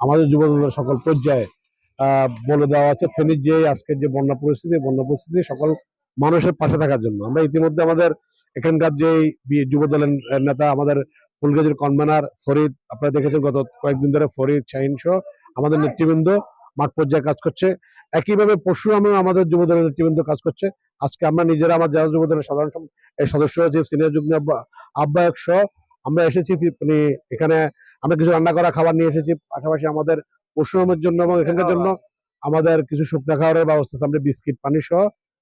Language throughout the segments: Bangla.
আমাদের যুব দলের সকল পর্যায়ে বলে দেওয়া আছে, ফেনীর যে আজকের যে বন্যা পরিস্থিতি বন্যা পরিস্থিতি সকল মানুষের পাশে থাকার জন্য। আমরা ইতিমধ্যে আমাদের এখানকার যে যুব দলের নেতা আমাদের ফুলগাজীর কনভেনার ফরিদ, আপনারা দেখেছেন গত কয়েকদিন ধরে ফরিদ শাহিন সহ আমাদের নেতৃবৃন্দ মাঠ পর্যায়ে কাজ করছে। একইভাবে পরশুরামেও আমাদের যুব দলের নেতৃবৃন্দ কাজ করছে। আজকে আমরা নিজেরা, আমার যারা যুব দলের সাধারণ সদস্য, যে সিনিয়র যুগ্ম আহ্বা- আহ্বায়ক সহ আমরা এসেছি মানে এখানে আমরা কিছু রান্না করা খাবার নিয়ে এসেছি পাশাপাশি আমাদের পরশুরামের জন্য এবং এখানকার জন্য আমাদের কিছু শুকনা খাবারের ব্যবস্থা আছে আমরা বিস্কিট পানি সহ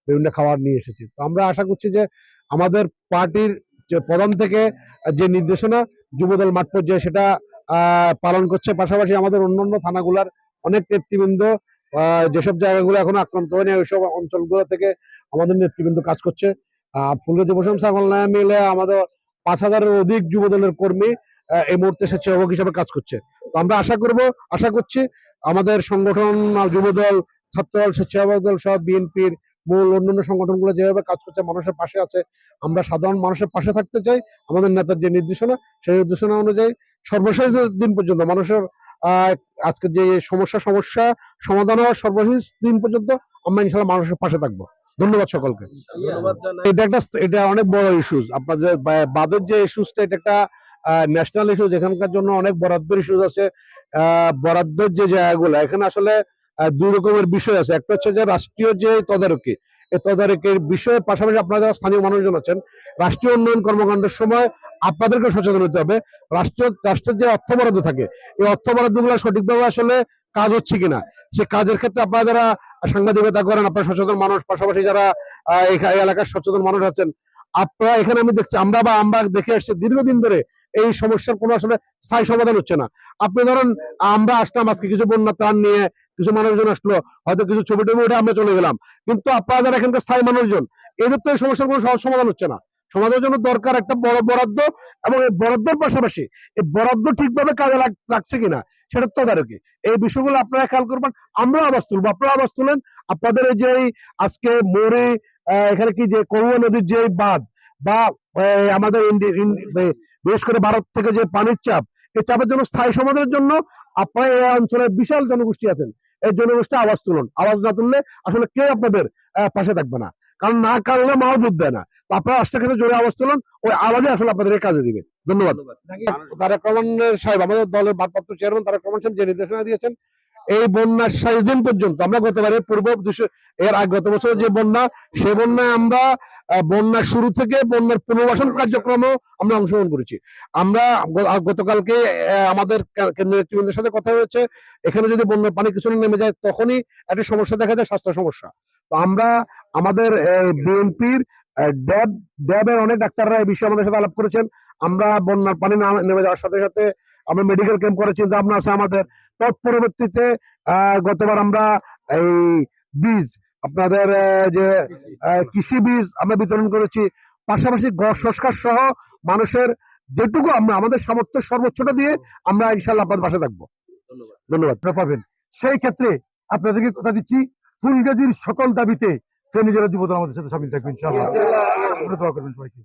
বিভিন্ন খাবার নিয়ে এসেছি। তো আমরা আশা করছি যে আমাদের পার্টির যে প্রধান থেকে যে নির্দেশনা যুবদল মাঠ পর্যায়ে সেটা আহ, পালন করছে। পাশাপাশি আমাদের অন্যান্য থানাগুলার অনেক নেতৃবৃন্দ আহ, যেসব জায়গাগুলো এখনও আক্রান্ত হয়নি ওইসব অঞ্চলগুলো থেকে আমাদের নেতৃবৃন্দ কাজ করছে। আহ ফুলগাজী প্রশংসা কল্যাণ মিলে আমাদের পাঁচ হাজারের অধিক যুবদলের কর্মী এই মুহূর্তে স্বেচ্ছাসেবক হিসাবে কাজ করছে। তো আমরা আশা করব, আশা করছি আমাদের সংগঠন যুবদল, ছাত্রদল, স্বেচ্ছাসেবক দল সহ বিএনপির মূল অন্যান্য সংগঠনগুলো যেভাবে কাজ করছে, মানুষের পাশে আছে। আমরা সাধারণ মানুষের পাশে থাকতে চাই। আমাদের নেতার যে নির্দেশনা, সেই নির্দেশনা অনুযায়ী সর্বশেষ দিন পর্যন্ত মানুষের আজকে যে সমস্যা সমস্যা সমাধান হওয়ার সর্বশেষ দিন পর্যন্ত আমরা ইনশাল্লাহ মানুষের পাশে থাকব। ধন্যবাদ সকলকে। এটা একটা এটা অনেক বড় ইস্যুস আপনার যে বাদের যে ইস্যুসটা এটা একটা ন্যাশনাল ইস্যু যেখানকার জন্য অনেক বরাদ্দের ইস্যুস আছে। বরাদ্দের যে জায়গাগুলো এখানে আসলে দুই রকমের বিষয় আছে। একটা হচ্ছে যে রাষ্ট্রীয় যে তদারকি এই তদারকির বিষয়ের পাশাপাশি আপনারা যারা স্থানীয় মানুষজন আছেন রাষ্ট্রীয় উন্নয়ন কর্মকাণ্ডের সময় আপনাদেরকে সচেতন হতে হবে। রাষ্ট্রীয় রাষ্ট্রের যে অর্থ বরাদ্দ থাকে এই অর্থ বরাদ্দগুলো সঠিকভাবে আসলে কাজ হচ্ছে কিনা সে কাজের ক্ষেত্রে আপনারা যারা সাংবাদিকতা করেন, আপনারা সচেতন মানুষ, পাশাপাশি যারা এলাকার সচেতন মানুষ আছেন, আপনারা এখানে আমি দেখছি, আমরা বা আমরা দেখে আসছি দীর্ঘদিন ধরে এই সমস্যার কোনো আসলে স্থায়ী সমাধান হচ্ছে না। আপনি ধরেন, আমরা আসলাম, আজকে কিছু বন্যা ত্রাণ নিয়ে কিছু মানুষজন আসলো, হয়তো কিছু ছবি টবি উঠে আমরা চলে গেলাম। কিন্তু আপনারা যারা এখানকার স্থায়ী মানুষজন, এদের তো এই সমস্যার কোনো সহজ সমাধান হচ্ছে না। সমাজের জন্য দরকার একটা বড় বরাদ্দ এবং এই বরাদ্দের পাশাপাশি, এই বরাদ্দ ঠিকভাবে কাজে লাগ- লাগছে কিনা সেটা তদারকি। এই বিষয়গুলো আপনারা খেয়াল করবেন, আমরা আওয়াজ তুলবো। আপনারা আওয়াজ তুলেন, আপনাদের এই যে আজকে মোড়ে এখানে কি যে করুয়া নদীর যে বাঁধ বা আমাদের বিশেষ করে ভারত থেকে যে পানির চাপ, এই চাপের জন্য স্থায়ী সমাধানের জন্য আপনারা এই অঞ্চলের বিশাল জনগোষ্ঠী আছেন। এই জনগোষ্ঠী আওয়াজ তুলুন। আওয়াজ না তুললে আসলে কে আপনাদের পাশে থাকবে না। কারণ না কারণে মাও দুধ দেয় না। আপনারা রাষ্ট্রের ক্ষেত্রে জোরে আওয়াজ তুলুন, ওই আওয়াজে আসলে আপনাদের কাজে দিবে। ধন্যবাদ। তারেক রহমান সাহেব আমাদের দলের ভারপ্রাপ্ত চেয়ারম্যান তারেক রহমান সাহেব যে নির্দেশনা দিয়েছেন এই বন্যার শেষ দিন পর্যন্ত আমরা গতবারের পূর্ব এর আগে গত বছর যে বন্যা সে বন্যায় আমরা বন্যার শুরু থেকে বন্যার পুনর্বাসন কার্যক্রমেও আমরা অংশগ্রহণ করেছি। আমরা গতকালকে আমাদের নেতৃবৃন্দের সাথে কথা হয়েছে এখানে যদি বন্যার পানি কিছু নেমে যায় তখনই একটা সমস্যা দেখা যায় স্বাস্থ্য সমস্যা। তো আমরা আমাদের বিএনপির ড্যাব ড্যাবের অনেক ডাক্তাররা এই বিষয়ে আমাদের সাথে আলাপ করেছেন। আমরা বন্যার পানি নেমে যাওয়ার সাথে সাথে আমরা মেডিকেল ক্যাম্প করার চিন্তা ভাবনা আছে আমাদের। তৎপরবর্তীতে গতবার আমরা এই বীজ আপনাদের যে কৃষি বীজ আমরা বিতরণ করেছি পাশাপাশি ঘর সংস্কার সহ মানুষের যেটুকু আমরা আমাদের সামর্থ্য সর্বোচ্চটা দিয়ে আমরা ইনশাল্লাহ আপনাদের পাশে থাকব। ধন্যবাদ। পাবেন। সেই ক্ষেত্রে আপনাদেরকে কথা দিচ্ছি ফুলগাজির সকল দাবিতে ফেনী জেলা যুবদল আমাদের সাথে সামিল থাকবেন ইনশাআল্লাহ। আপনারা দোয়া করবেন সবাইকে।